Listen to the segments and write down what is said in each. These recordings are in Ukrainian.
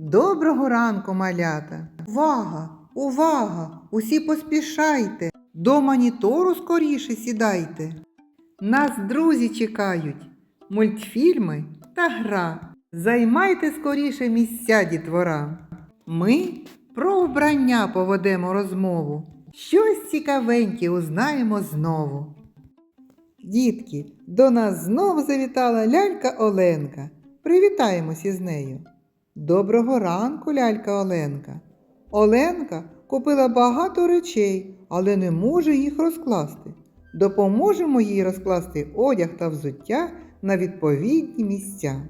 Доброго ранку, малята! Увага! Увага! Усі поспішайте! До монітору скоріше сідайте. Нас друзі чекають, мультфільми та гра. Займайте скоріше місця дітвора. Ми про вбрання поведемо розмову. Щось цікавеньке узнаємо знову. Дітки, до нас знов завітала лялька Оленка. Привітаємось із нею. Доброго ранку, лялька Оленка. Оленка купила багато речей, але не може їх розкласти. Допоможемо їй розкласти одяг та взуття на відповідні місця.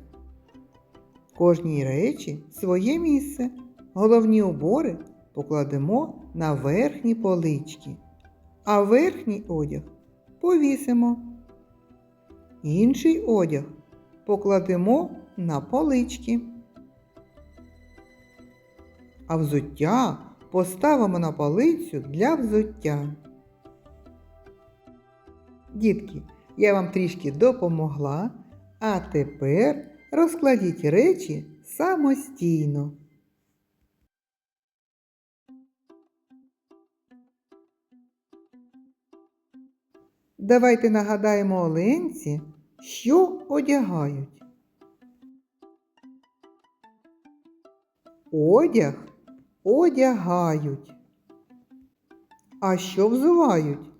Кожній речі своє місце. Головні убори покладемо на верхні полички, а верхній одяг повісимо. Інший одяг покладемо на полички. А взуття поставимо на полицю для взуття. Дітки, я вам трішки допомогла, а тепер розкладіть речі самостійно. Давайте нагадаємо Оленці, що одягають. Одяг одягають. А що взувають?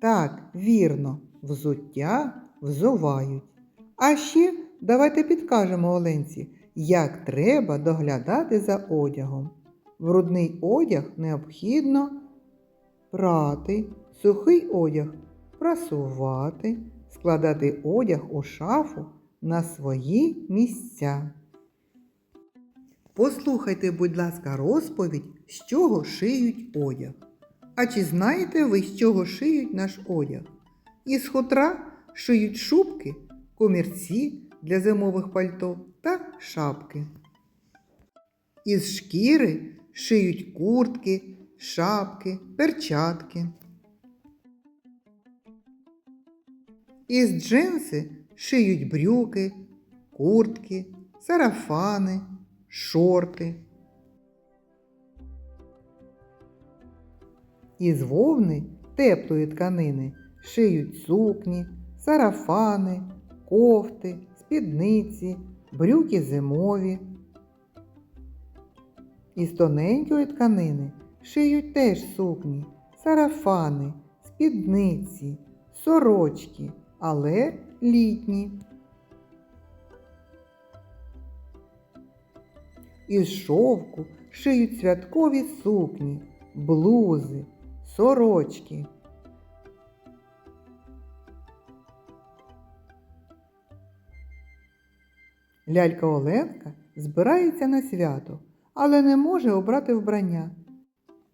Так, вірно, взуття взувають. А ще давайте підкажемо Оленці, як треба доглядати за одягом. Брудний одяг необхідно прати, сухий одяг прасувати, складати одяг у шафу на свої місця. Послухайте, будь ласка, розповідь, з чого шиють одяг. А чи знаєте ви, з чого шиють наш одяг? Із хутра шиють шубки, комірці для зимових пальто та шапки. Із шкіри шиють куртки, шапки, перчатки. Із джинси шиють брюки, куртки, сарафани, шорти. Із вовни теплої тканини шиють сукні, сарафани, кофти, спідниці, брюки зимові. Із тоненької тканини шиють теж сукні, сарафани, спідниці, сорочки, але літні. Із шовку шиють святкові сукні, блузи, сорочки. Лялька Оленка збирається на свято, але не може обрати вбрання.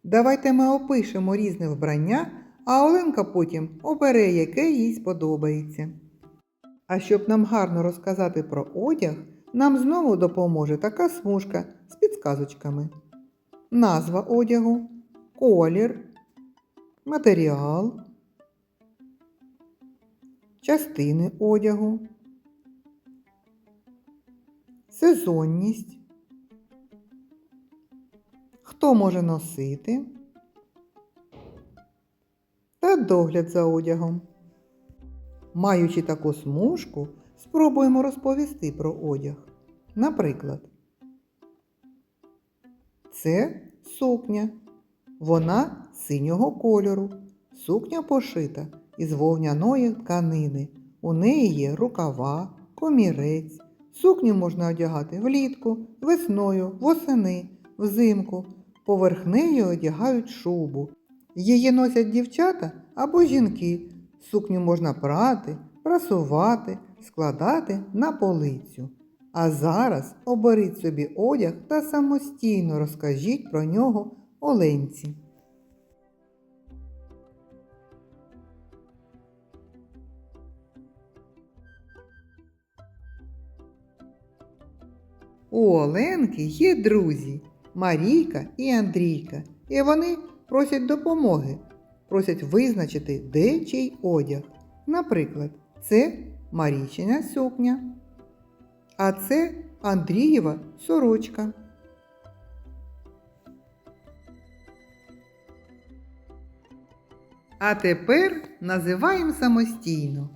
Давайте ми опишемо різне вбрання, а Оленка потім обере, яке їй сподобається. А щоб нам гарно розказати про одяг, нам знову допоможе така смужка з підсказочками. Назва одягу, колір, матеріал, частини одягу, сезонність, хто може носити та догляд за одягом. Маючи таку смужку, спробуємо розповісти про одяг. Наприклад, це сукня. Вона синього кольору. Сукня пошита із вовняної тканини. У неї є рукава, комірець. Сукню можна одягати влітку, весною, восени, взимку. Поверх неї одягають шубу. Її носять дівчата або жінки. Сукню можна прати, прасувати, складати на полицю. А зараз оберіть собі одяг та самостійно розкажіть про нього Оленці. У Оленки є друзі Марійка і Андрійка, і вони просять допомоги, просять визначити, де чий одяг. Наприклад, це Марійчина сукня. А це Андрієва сорочка. А тепер називаємо самостійно.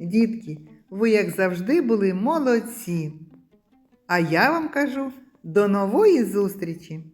Дітки, ви, як завжди, були молодці. А я вам кажу до нової зустрічі!